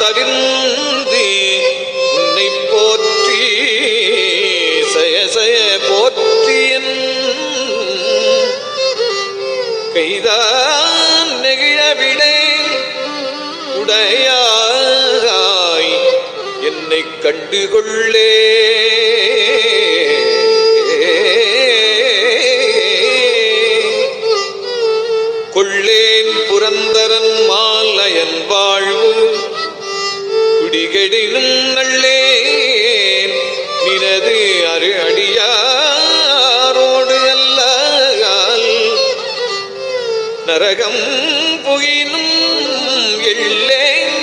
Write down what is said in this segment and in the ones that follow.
பொய்தான் உன்னை போற்றி சயசய போற்றியன் கைதான் நெகிழவிடை உடையாய் என்னை கண்டுகொள்ளே. குடிகெடினும் நல்லே நினது அரு அடியாரோடு அல்லால் நரகம் புகினும் எள்ளேன்.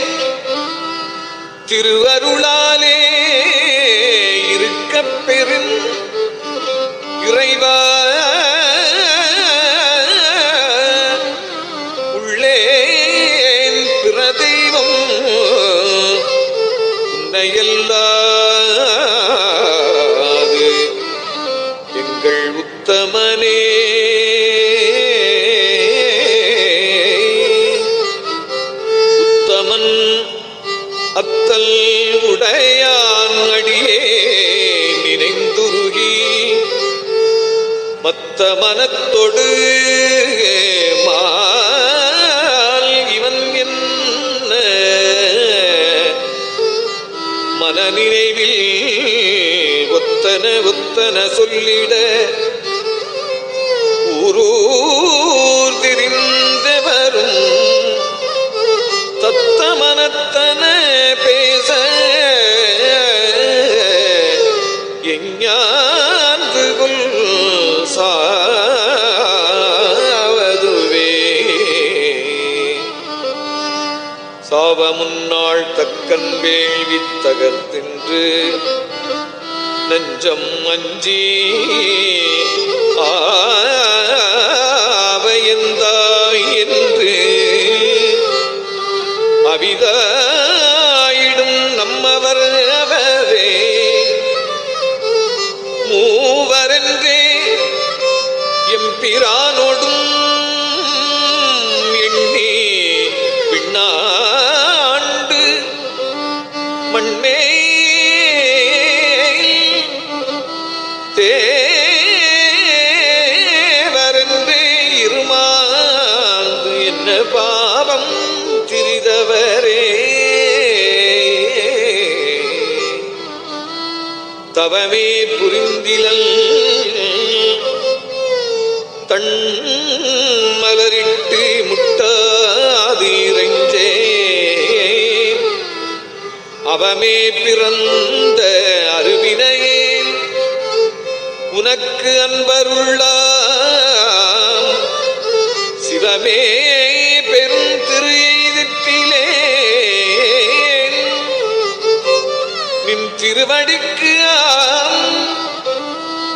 திருவருளாலே துணையல்லாது எங்கள் உத்தமனே. உத்தமன் அத்தல் உடையான் அடியே நினைந்துருகி மத்த மனத்தொடு நினைவில் ஒத்தன ஒத்தன சொல்லிட ஊரூர் திரிந்து வரும் தத்த மனத்தன பேச எஞ்ஞாந்து கொல் சாவதுவே. சாவ முன்னாள் தக்க வேள்வி தகர்த்தின்று நஞ்சம் அஞ்சி ஆவையந்தாய் என்று அவிதா தவமே புரிந்திலல். தன் மலரிட்டு முட்டாதீரஞ்சே. அவமே பிறந்த அருவினையே. உனக்கு அன்பருள்ள சிவமே திருவடிக்கு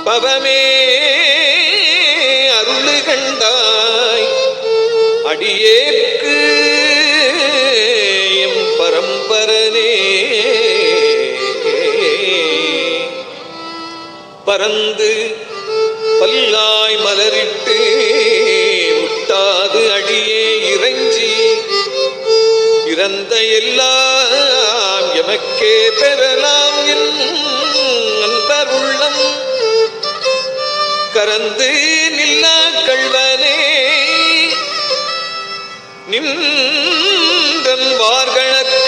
பவமே அருள் கண்டாய். அடியேற்கு எம் பரம்பரனே. பறந்து பல்லாய் மலரிட்டு முட்டாது அடியே இறைஞ்சி. இறந்த எல்லா தனக்கே பெறலாம் என் அன்பர் உள்ளம் கறந்து நில்லா கள்வனே நின்றன் வார்களுக்கு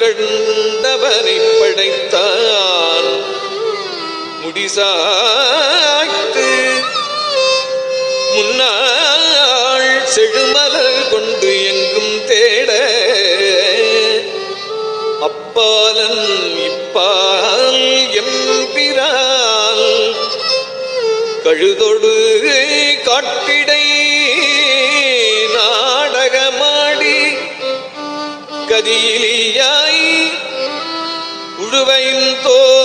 கண்டவனை படைத்தான் முடிசாய்த்து முன்னாள் செழுமலர் கொண்டு எங்கும் தேட. அப்பாலன் இப்பால் எம்பிரால் கழுதொடு காட்டிடை நாடகமாடி. கதியிலியா உழுவையின் தோல்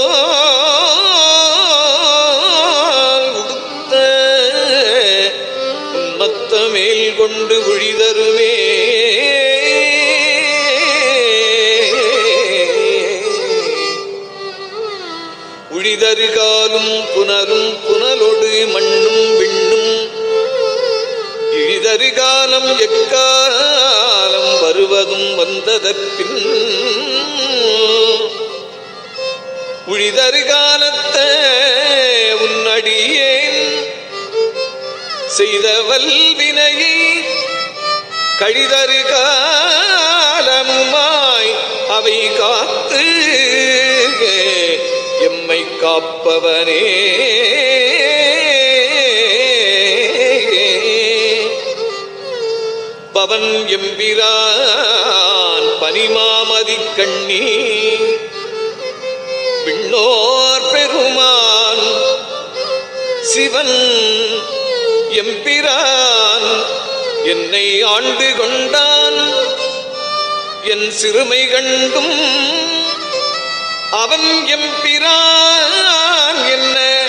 உடுத்த உன்மத்த மேல் கொண்டு உழிதருமே. உழிதரு புனரும் புனலொடு மண்ணும் விண்ணும் இழிதரு காலம் எக்காலம் வருவதும் வந்ததற்பின் உழிதரு காலத்த உன்னடியேன். செய்த வல்வினையை கழிதரு காலமுமாய் அவை காத்து எம்மை காப்பவனே. பவன் எம்பிரான் பனிமாமதி கண்ணீர். எல்லோர் பெருமான் சிவன் எம்பிரான். என்னை ஆண்டு கொண்டான். என் சிறுமை கண்டும் அவன் எம்பிரான். என்ன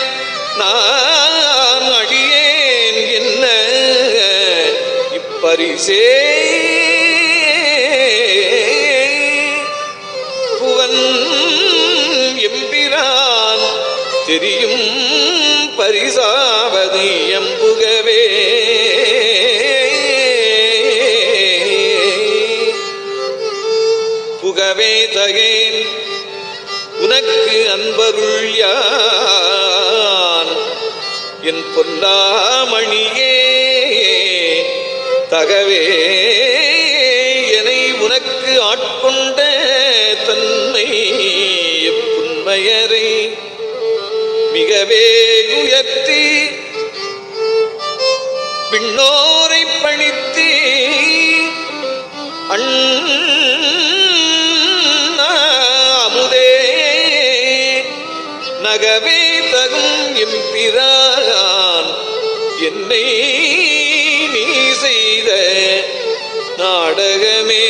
நான் அடியேன்? என்ன? இப்பரிசே பரிசாவது எம்புகவே. புகவே தகேன் உனக்கு அன்பருள் யான். என் பொல்லாமணியே தகவே என்னை உனக்கு ஆட்கொண்ட தன்மை எப்புண்மையரை உயவே உயர்த்தி விண்ணோரை பணித்தே அமுதே நகவே தகும் எம்பிரான் என்னை நீ செய்த நாடகமே.